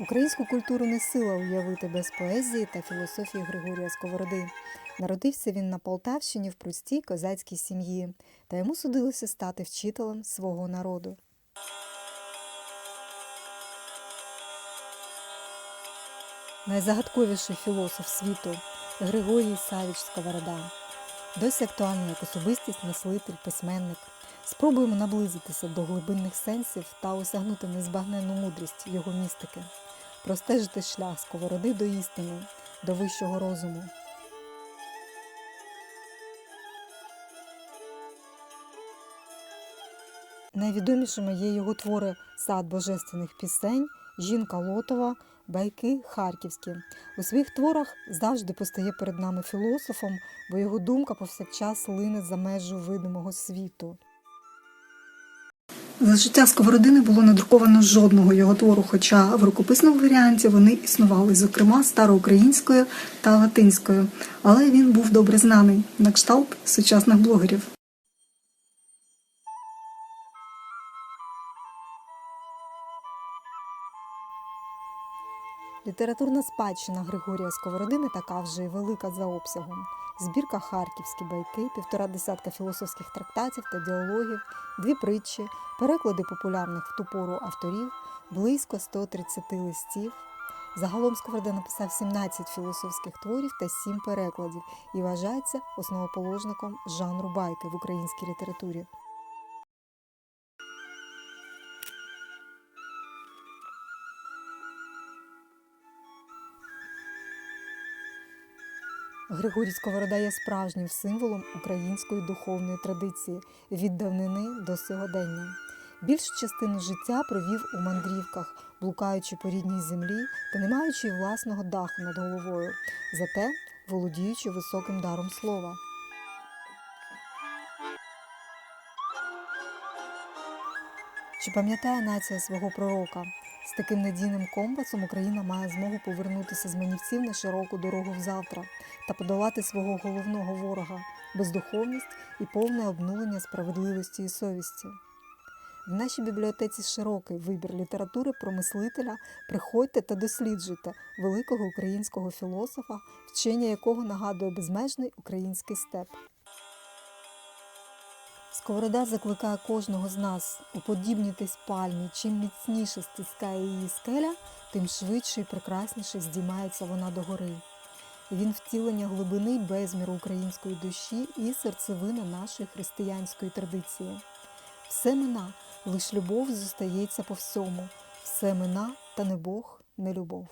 Українську культуру не сила уявити без поезії та філософії Григорія Сковороди. Народився він на Полтавщині в простій козацькій сім'ї, та йому судилося стати вчителем свого народу. Найзагадковіший філософ світу Григорій Савіч Сковорода. Досі актуальний як особистість, мислитель, письменник. Спробуємо наблизитися до глибинних сенсів та осягнути незбагненну мудрість його містики, простежити шлях сковороди до істини, до вищого розуму. Найвідомішими є його твори Сад божественних пісень, Жінка Лотова, Байки Харківські. У своїх творах завжди постає перед нами філософом, бо його думка повсякчас лине за межу видимого світу. За життя Сковороди не було надруковано жодного його твору, хоча в рукописному варіанті вони існували, зокрема староукраїнською та латинською. Але він був добре знаний на кшталт сучасних блогерів. Літературна спадщина Григорія Сковороди не така вже й велика за обсягом. Збірка харківські байки, півтора десятка філософських трактатів та діалогів, дві притчі, переклади популярних в ту пору авторів, близько 130 листів. Загалом Сковорода написав 17 філософських творів та 7 перекладів і вважається основоположником жанру байки в українській літературі. Григорій Сковорода є справжнім символом української духовної традиції від давнини до сьогодення. Більшу частину життя провів у мандрівках, блукаючи по рідній землі та не маючи власного даху над головою, зате володіючи високим даром слова. Чи пам'ятає нація свого пророка? З таким надійним компасом Україна має змогу повернутися з манівців на широку дорогу в завтра та подолати свого головного ворога бездуховність і повне обнулення справедливості і совісті. В нашій бібліотеці широкий вибір літератури про мислителя. Приходьте та досліджуйте великого українського філософа, вчення якого нагадує безмежний український степ. Сковорода закликає кожного з нас уподібнітись пальмі. Чим міцніше стискає її скеля, тим швидше і прекрасніше здіймається вона догори. Він втілення глибини безміру української душі і серцевина нашої християнської традиції. Все мина, лиш любов зостається по всьому, все мина, та не Бог, не любов.